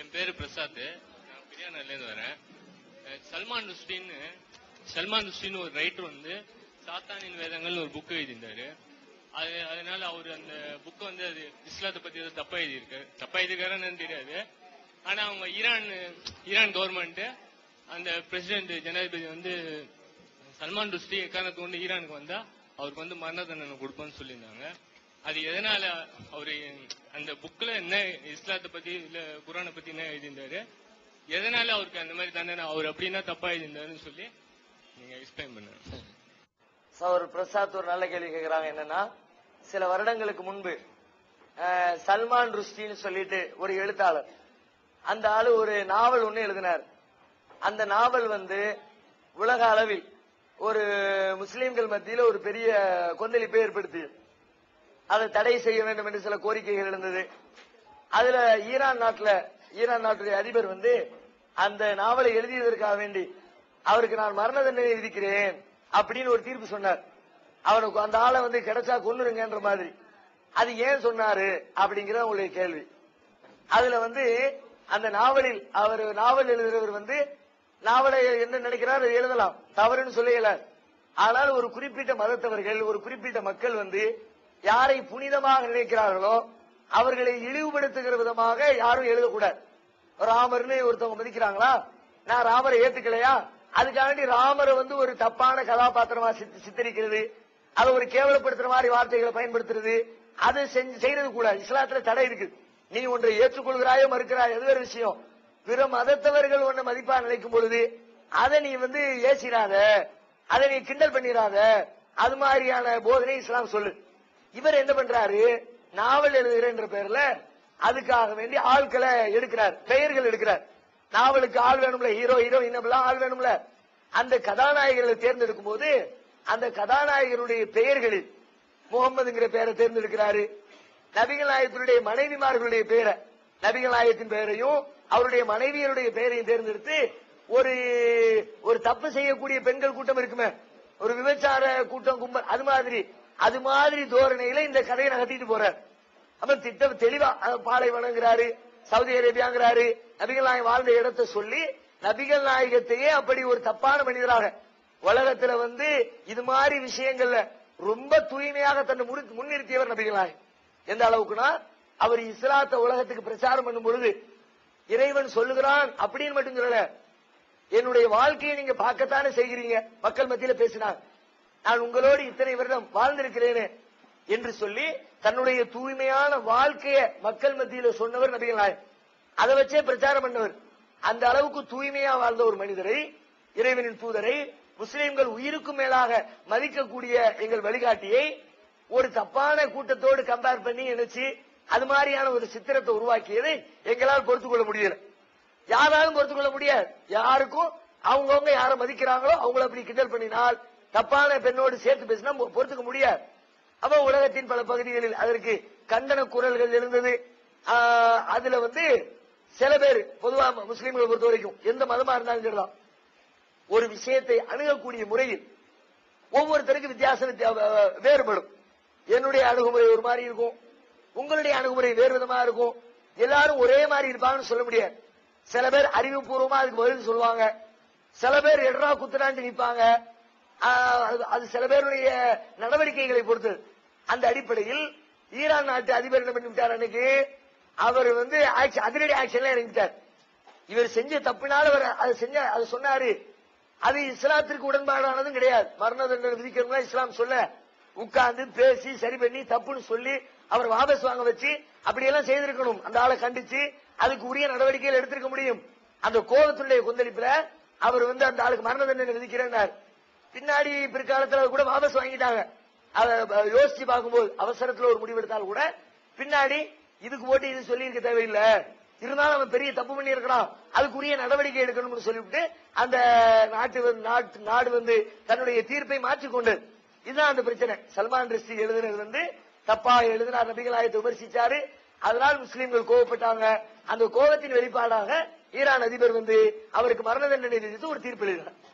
என் பேரு பிரசாத். நான் பிரியாணிலேருந்து வரேன். சல்மான் ருஷ்டின்னு சல்மான் ருஷ்டின்னு ஒரு ரைட்டர் வந்து சாத்தானின் வேதங்கள்னு ஒரு புக் எழுதியிருந்தாரு. அது அதனால அவர் அந்த புக் வந்து அது இஸ்லாத்தை பத்தி ஏதோ தப்பா எழுதியிருக்கு. தப்பா எழுதிருக்காருன்னு தெரியாது. ஆனா அவங்க ஈரான் ஈரான் கவர்மெண்ட் அந்த பிரசிடென்ட் ஜனாதிபதி வந்து சல்மான் ருஷ்டி எக்காரணத்தை கொண்டு ஈரானுக்கு வந்தா அவருக்கு வந்து மரண தண்டனை கொடுப்போம்னு சொல்லியிருந்தாங்க. அது எதனால அவரு அந்த புக்ல என்ன இஸ்லாத்தை பத்தி இல்ல குரானை பத்தி என்ன எழுதியிருந்தாரு? எதனால அவருக்கு அந்த மாதிரி தண்டனை? அவர் அப்படின்னா தப்பா எழுதியிருந்தாருன்னு சொல்லி நீங்க எக்ஸ்பிளைன் பண்ணுங்க. சௌர் பிரசாத் ஒரு நல்ல கேள்வி கேட்கிறாங்க என்னன்னா சில வருடங்களுக்கு முன்பு சல்மான் ருஷ்டின்னு சொல்லிட்டு ஒரு எழுத்தாளர் அந்த ஆளு ஒரு நாவல் ஒன்று எழுதினார். அந்த நாவல் வந்து உலக அளவில் ஒரு முஸ்லீம்கள் மத்தியில ஒரு பெரிய கொந்தளிப்பை ஏற்படுத்தியது. அதை தடை செய்ய வேண்டும் என்று சில கோரிக்கைகள் இருந்தது. அதுல ஈரான் நாட்டில் ஈரான் நாட்டுடைய அதிபர் வந்து அந்த நாவலை எழுதியதற்காக வேண்டி அவருக்கு நான் மரண தண்டனை விதிக்கிறேன் அப்படின்னு ஒரு தீர்ப்பு சொன்னார். அவனுக்கு அந்த ஆளை வந்து கிடைச்சா கொன்னுருங்கன்ற மாதிரி. அது ஏன் சொன்னாரு அப்படிங்கிற உங்களுடைய கேள்வி. அதுல வந்து அந்த நாவலில் அவர் நாவல் எழுதுகிறவர் வந்து நாவலை என்ன நினைக்கிறார் அதை எழுதலாம். தவறுன்னு சொல்லல. ஆனால் ஒரு குறிப்பிட்ட மதத்தவர்கள் ஒரு குறிப்பிட்ட மக்கள் வந்து யாரை புனிதமாக நினைக்கிறார்களோ அவர்களை இழிவுபடுத்துகிற விதமாக யாரும் எழுதக்கூடாது. ராமர்னு ஒருத்தவங்க மதிக்கிறாங்களா? நான் ராமரை ஏத்துக்கலையா? அதுக்காண்டி ராமரை வந்து ஒரு தப்பான கதாபாத்திரமா சித்த- சித்தரிக்கிறது. அதை ஒரு கேவலப்படுத்துற மாதிரி வார்த்தைகளை பயன்படுத்துறது. அதை செஞ்சு செய்யறது கூடாது. இஸ்லாத்துல தடை இருக்கு நீ ஒன்றை ஏற்றுக்கொள்கிறாயோ மறுக்கிறாய் அது வேற விஷயம். பிற மதத்தவர்கள் ஒன்ன மதிப்பா நினைக்கும் பொழுது அதை நீ வந்து ஏசிடாத. அதை நீ கிண்டல் பண்ணிடாத. அது மாதிரியான போதனை இஸ்லாம் சொல்லு இவர் என்ன பண்றாரு? நாவல் எழுதுகிறேன்ற பேர்ல அதுக்காக வேண்டி ஆட்களை எடுக்கிறார் பெயர்கள் எடுக்கிறார். நாவலுக்கு ஆள் வேணும்ல ஹீரோ ஹீரோ எல்லாம் ஆள் வேணும்ல. அந்த கதாநாயகர்களை தேர்ந்தெடுக்கும் போது அந்த கதாநாயகருடைய பெயர்களில் முகமதுங்கிற பெயரை தேர்ந்தெடுக்கிறாரு. நபிகள் நாயகத்தினுடைய மனைவிமார்களுடைய பெயரை நபிகள் நாயகத்தின் பெயரையும் அவருடைய மனைவியருடைய பெயரையும் தேர்ந்தெடுத்து ஒரு ஒரு தப்பு செய்யக்கூடிய பெண்கள் கூட்டம் இருக்குமே. ஒரு விபச்சார கூட்டம் கும்பல் அது மாதிரி. அது மாதிரி தோரணையில இந்த கதையை நகர்த்திட்டு போறார் அப்ப திட்டம் தெளிவா அஹ், பாலைவனங்கிறாரு சவுதி அரேபியாங்கிறாரு நபிகள் நாயகம் வாழ்ந்த இடத்தை சொல்லி நபிகள் நாயகத்தையே அப்படி ஒரு தப்பான மனிதராக உலகத்துல வந்து இது மாதிரி விஷயங்கள்ல ரொம்ப தூய்மையாக தன்னை முன்னிறுத்தியவர் நபிகள் நாயகம். எந்த அளவுக்குன்னா அவர் இஸ்லாத்தை உலகத்துக்கு பிரச்சாரம் பண்ணும் பொழுது இறைவன் சொல்லுகிறான் அப்படின்னு மட்டும் சொல்லல என்னுடைய வாழ்க்கையை நீங்க பார்க்கத்தானே செய்கிறீங்க? மக்கள் மத்தியில பேசினாங்க. நான் உங்களோடு இத்தனை வருடம் வாழ்ந்திருக்கிறேனே என்று சொல்லி தன்னுடைய தூய்மையான வாழ்க்கையை மக்கள் மத்தியில சொன்னவர் நபிகள் நாயகம். அதை வச்சே பிரச்சாரம் பண்ணவர். அந்த அளவுக்கு தூய்மையா வாழ்ந்த ஒரு மனிதரை இறைவனின் தூதரை முஸ்லிம்கள் உயிருக்கும் மேலாக மதிக்கக்கூடிய எங்கள் வழிகாட்டியை ஒரு தப்பான கூட்டத்தோடு கம்பேர் பண்ணி நினைச்சு அது மாதிரியான ஒரு சித்திரத்தை உருவாக்கியதை எங்களால் பொறுத்துக் கொள்ள முடியல. யாராலும் பொறுத்துக் கொள்ள முடியாது. யாருக்கும் அவங்கவுங்க யாரை மதிக்கிறாங்களோ அவங்கள அப்படி கிண்டல் பண்ணினால் தப்பான பெண்ணோடு சேர்த்து பேசினா பொறுத்துக்க முடியாது. அப்ப உலகத்தின் பல பகுதிகளில் அதற்கு கண்டன குரல்கள் இருந்தது. அதுல வந்து சில பேர் பொதுவா முஸ்லீம்களை பொறுத்த வரைக்கும் எந்த மதமா இருந்தாலும் சரிதான். ஒரு விஷயத்தை அணுகக்கூடிய முறையில் ஒவ்வொருத்தருக்கும் வித்தியாசம் வேறுபடும். என்னுடைய அணுகுமுறை ஒரு மாதிரி இருக்கும். உங்களுடைய அணுகுமுறை வேறு விதமா இருக்கும். எல்லாரும் ஒரே மாதிரி இருப்பாங்கன்னு சொல்ல முடியாது. சில பேர் அறிவுபூர்வமா அதுக்கு பதில் சொல்லுவாங்க. சில பேர் எட்ரா குத்துறான்ட்டு நிற்பாங்க அது- அது சில பேருடைய நடவடிக்கைகளை பொறுத்து. அந்த அடிப்படையில் ஈரான் நாட்டு அதிபர் என்ன பண்ணி விட்டார் அன்னைக்கு? அவர் வந்து அதிரடி ஆக்ஷன்ல இறங்கிட்டார் இவர் செஞ்ச தப்பினால் அவர் அதை செஞ்ச அதை சொன்னாரு. அது இஸ்லாத்திற்கு உடன்பாடானதும் கிடையாது. மரண தண்டனை விதிக்கிறவங்க இஸ்லாம் சொல்ல. உட்கார்ந்து பேசி சரி பண்ணி தப்புன்னு சொல்லி அவர் வாபஸ் வாங்க வச்சு அப்படியெல்லாம் செய்திருக்கணும். அந்த ஆளை கண்டிச்சு அதுக்கு உரிய நடவடிக்கைகள் எடுத்திருக்க முடியும். அந்த கோபத்துடைய கொந்தளிப்புல அவர் வந்து அந்த ஆளுக்கு மரண தண்டனை விதிக்கிறேன்னார். பின்னாடி பிற்காலத்துல கூட வாபஸ் வாங்கிட்டாங்க. அத யோசிச்சு பார்க்கும்போது அவசரத்துல ஒரு முடிவெடுத்தால் கூட பின்னாடி இதுக்கு போட்டு இது சொல்லி இருக்க தேவையில்லை. இருந்தாலும் அவன் பெரிய தப்பு பண்ணி இருக்கிறான் அதுக்குரிய நடவடிக்கை எடுக்கணும்னு சொல்லிவிட்டு அந்த நாட்டு வந்து- நாட்டு நாடு வந்து தன்னுடைய தீர்ப்பை மாற்றிக்கொண்டு இதுதான் அந்த பிரச்சனை. சல்மான் ரிஷ்டி எழுதுனது வந்து தப்பா எழுதினார் நபிகள் ஆயத்தை விமர்சிச்சாரு. அதனால் முஸ்லீம்கள் கோவப்பட்டாங்க. அந்த கோபத்தின் வெளிப்பாடாக ஈரான் அதிபர் வந்து அவருக்கு மரண தண்டனை விதித்து ஒரு தீர்ப்பு எழுதினார்.